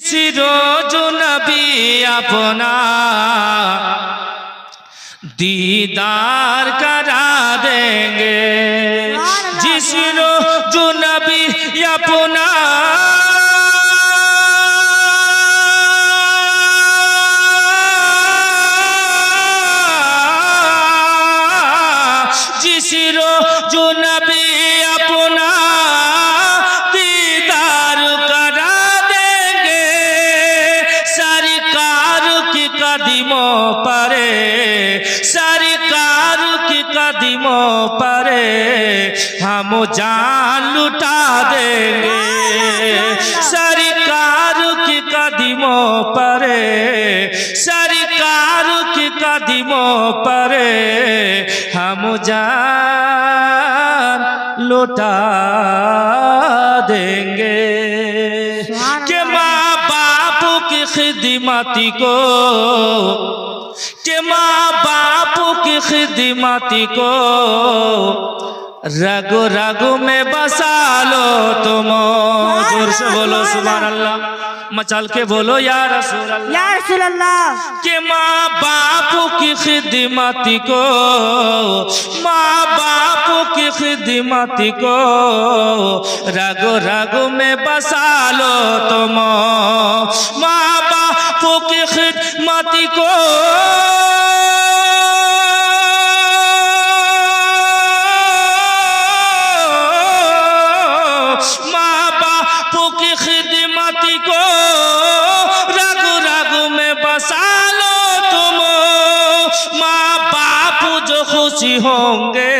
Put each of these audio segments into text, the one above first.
সিরোজনবী আপনা দিদার করা দেঙ্গে? জিসিরোজনবী আপনা জিসিরোজনবী আপনা পারে হাম জান লুটা দেবে সরকার কি কদিম পারে সরকার কি কদিম পারে হাম জান লুটা দেবে কে মা বাপ কি খিদমতি কো کہ ماں باپ کی خدمتی کو رگ رگ میں بسا لو تم زور سے بولو سبحان اللہ۔ مچال کے بولو یا رسول اللہ۔ یا رسول اللہ۔ کہ ماں باپ کی خدمتی کو ماں باپ کی خدمتی کو رگ رگ میں بسا لو تم ماں باپ کی خدمتی کو۔ बाप जो खुशी होंगे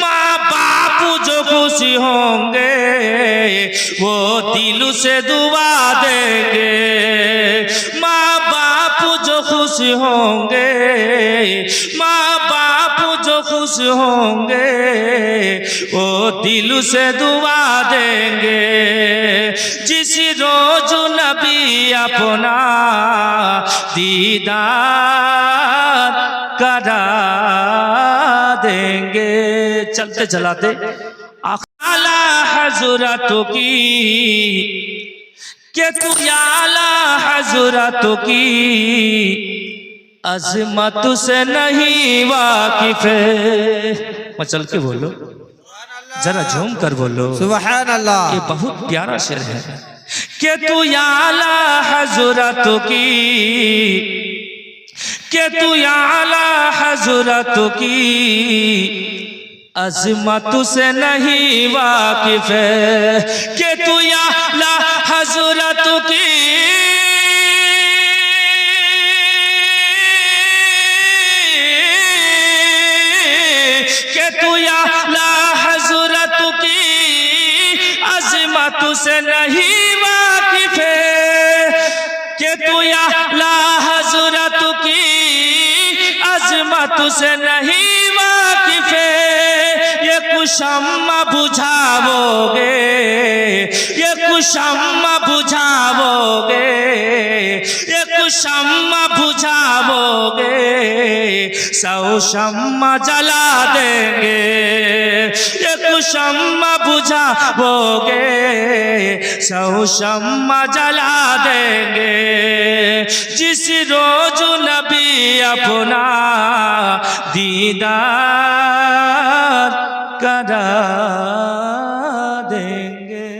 माँ बाप जो खुशी होंगे वो दिल से दुआ देंगे माँ बाप जो खुश होंगे माँ बाप जो खुश होंगे वो दिल से दुआ देंगे जिस रोज नबी अपना दीदार کرا دیں گے۔ چلتے چلاتے۔ حضرتوں کی کہ تو یا اعلیٰ کی عظمت سے نہیں واقف ہے۔ چل کے بولو۔ ذرا جھوم کر بولو۔ سبحان اللہ یہ بہت پیارا شر ہے۔ کہ تو یا اعلیٰ کی کہ تو یا علی حضرت کی عظمت سے نہیں واقف ہے، کہ تو یا علی حضرت کی کہ تو یا علی حضرت کی عظمت سے نہیں واقف ہے की अजमत से नहीं वाकिफ है ये कुशम्मा बुझावोगे ये कुशम्मा बुझावोगे ये শাম্মা বুঝাবোগে সৌ শাম্মা জ্বালা দেগে একু শাম্মা বুঝাবোগে সৌ শাম্মা জ্বালা দেগে জিস রোজ নবী আপনা দিদার করা দেগে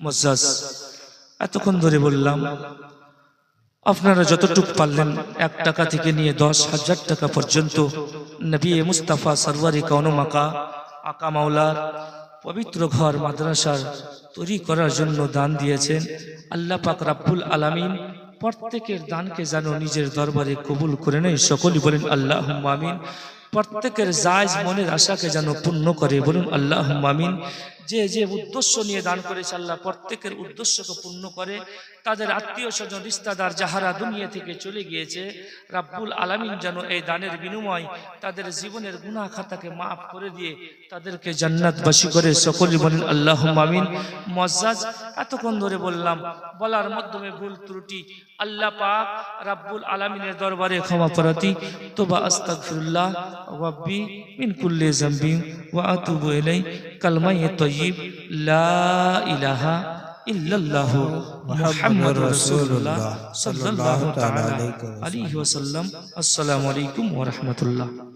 মজাস এতক্ষণ ধরে বললাম আপনারা যতটুকু পারলেন, এক টাকা থেকে নিয়ে দশ হাজার টাকা পর্যন্ত নবী মুস্তাফা সরওয়ারি কৌনমাকা আকা মাওলার পবিত্র ঘর মাদ্রাসার তৈরি করার জন্য দান দিয়েছেন। আল্লাহ পাক রাব্বুল আলামিন প্রত্যেকের দানকে যেন নিজের দরবারে কবুল করে নেয়। সকলই বলেন আল্লাহ আমিন। প্রত্যেকের জায়জ মনের আশাকে যেন পূর্ণ করে। বলুন আল্লাহ আমিন। যে যে উদ্দেশ্য নিয়ে দান করেছে আল্লাহ, প্রত্যেকের উদ্দেশ্যকে পূর্ণ করে। তাদের আত্মীয় স্বজন, রিস্তাদার যাহারা দুনিয়া থেকে চলে গিয়েছে, রাব্বুল আলামিন যেন এই দানের বিনিময় তাদের জীবনের গুনাহ খাতাকে মাফ করে দিয়ে তাদেরকে জান্নাতবাসী করে। সকলে বলেন আল্লাহ মামিন মজ্জাজ, এতক্ষণ ধরে বললাম, বলার মাধ্যমে ভুল ত্রুটি, আল্লাহ পাক রাব্বুল আলামিনের দরবারে ক্ষমা করাতি। তোবা আস্তাগফিরুল্লাহ ওয়াব্বি মিন কুল্লি যামবি ওয়া আতুবু ইলাই কালমায়ে তৈব ইলাহা ইল্লাল্লাহ ওয়াসাল্লাম আসসালামু আলাইকুম ওয়া